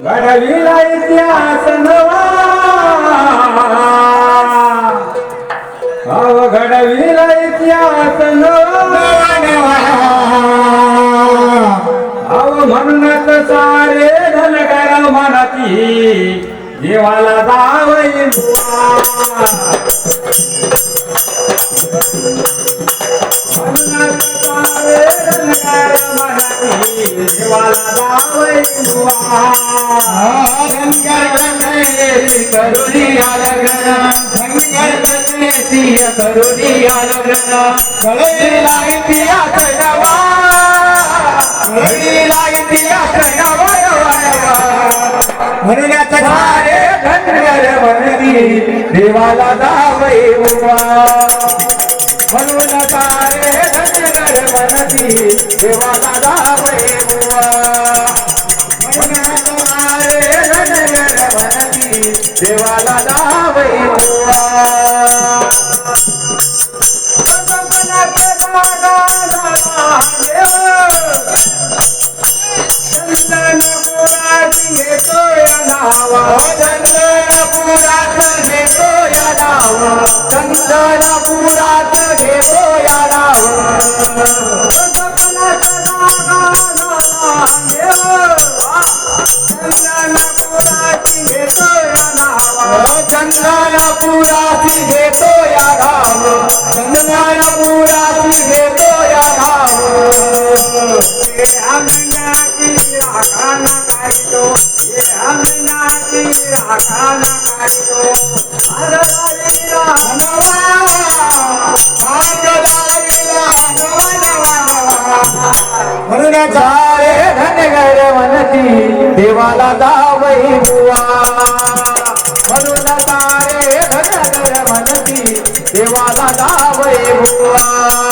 घडविला इतिहास नवा. अव घडविला इतिहास नवा. अव म्हणूनच सारे धनगर म्हणती देवाला जावई. कन्येसी करुणी आलग्न इतिहास नवा. कळीला इतिहास नवा म्हणून सारे धनगर देवाला जावई बुवा म्हणून सारे धनगर देवाला जावई चंदनपुरात घेतो या नाव चंदनपुरात घेतो या नाव चंदनपुरात घेतो या नाव चंदनपुरात घेतो या नाव म्हणून झाले धनगर म्हणती देवाला जावई बुवा. म्हणून सारे धनगर म्हणती देवाला जावई बुवा.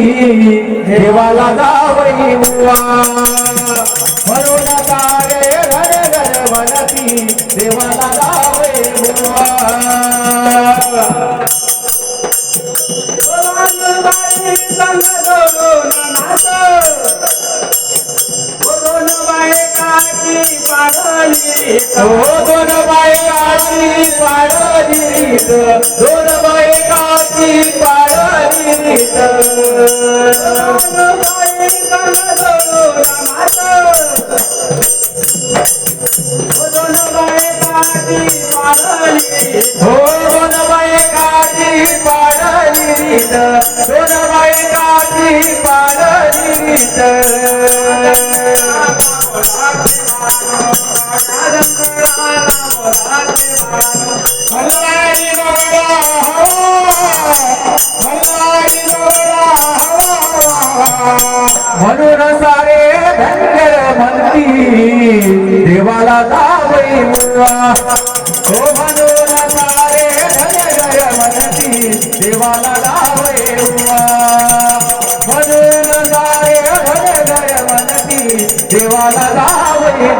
मंदी देवाला जावई बुवा म्हणून तारे घर घर म्हणती देवाला जावई बुवा हो दोन बायकाची पाडली. दोन बायकाची पाडली हो दोन बायकाची पाडली देवाला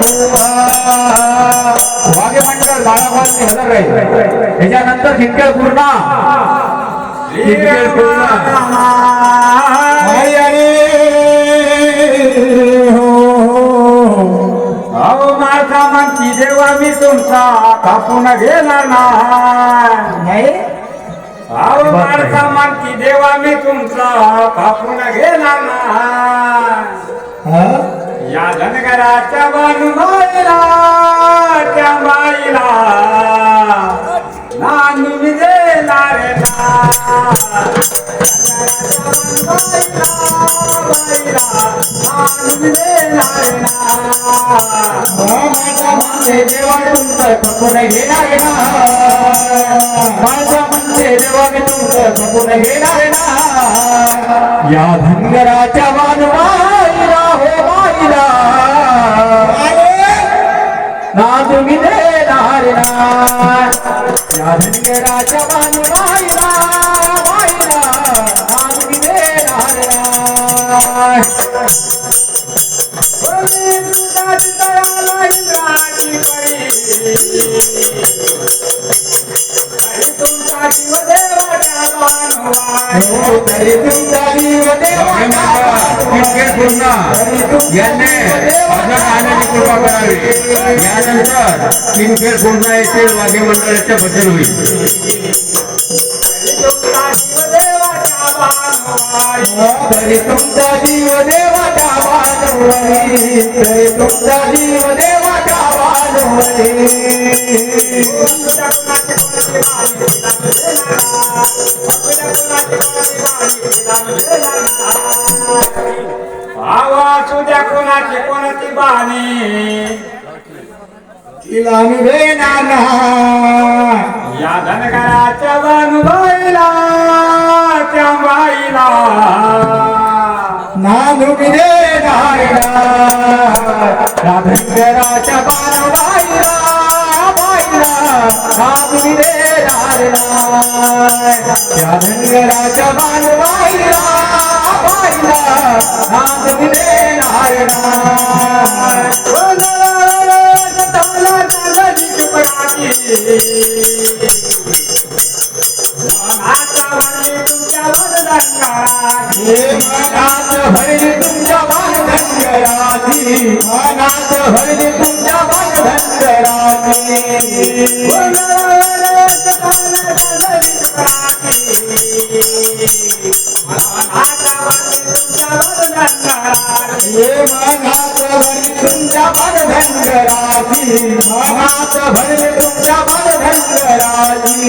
मुवा वागे मंडळ दाराबाजने हजर राहील त्याच्यानंतर शिंकेळ पूर्ण. शिंकेळ पूर्ण. अहो माझा म्हणती देवा मी तुमचा कापून घेणार नाही. अहो माणसा म्हणती देवा मी तुमचा कापून घेणार नाही. या धनगराच्या बाजूला त्या बाईला नानू दे रे देवा तुमचं खपून घेणार ना माझा म्हणते देवा तुमचं घेणार ना या धनगराच्या वानवाईला हो बाईला ना तुम्ही देणार ना या धनगराच्या क्रिकेट पूर्ण यांनी माझ्या गाण्याची कृपा करावी. यानंतर क्रिकेट पूर्ण येथील वाघे मंडळाचे भजन होईल. वाजवरी भावा तुझ्या कोणाची कोणाची बाणी तिला मी भेणार ना या धनगराच्या बनवायला त्या बाईला. नानू मी देणार राधनगराच्या बाणवाईला बाईला नानू देणार राधनगराच्या बाणवाईला बाईला भरली तुमच्या बाणधनगराची मनात हे भरली तुमच्या बाणधनगराची मनात भरली तुमच्या बाणधनगराची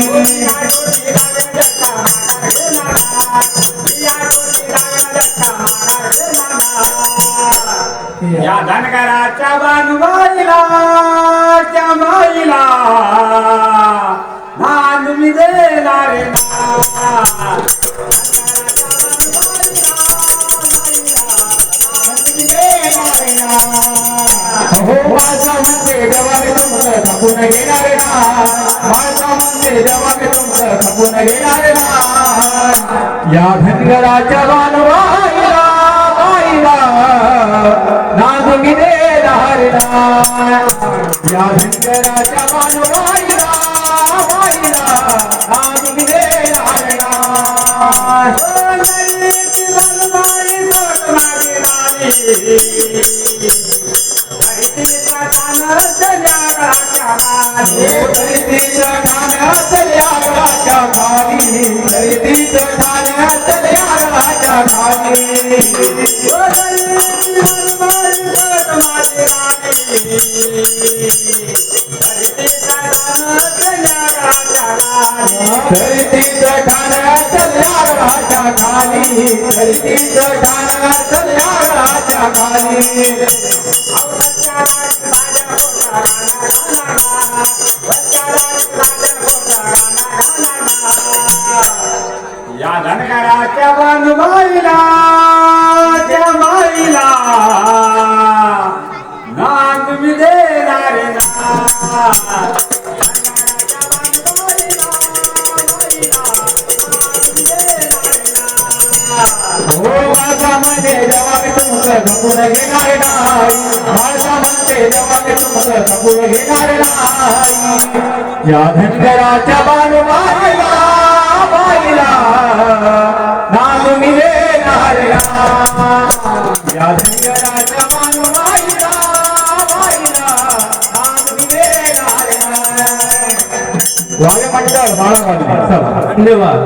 या धनगराच्या बनवायला त्या माईला मान मी देणार ना हो माझा म्हणजे देवाने तुमचं थकून घेणार ना. माझा म्हणजे देवाने तुमचं थकून घेणार ना. या धनगराच्या बालवाईला बाईला ना तुम्ही देणार या धनगराच्या बालवाईला बाईला ना तुम्ही धरतीचं ठाण्यातल्या राजा खाली. राजा खाली खपून घेणार नाही माझा म्हणते तुमचं खपून घेणार नाही या धनगराच्या बाणवाईला बाईला नाम मी देणार ना या धनगराच्या बाणवाईला बाईला नाम मी देणार ना वाले मंडळ बाळा धन्यवाद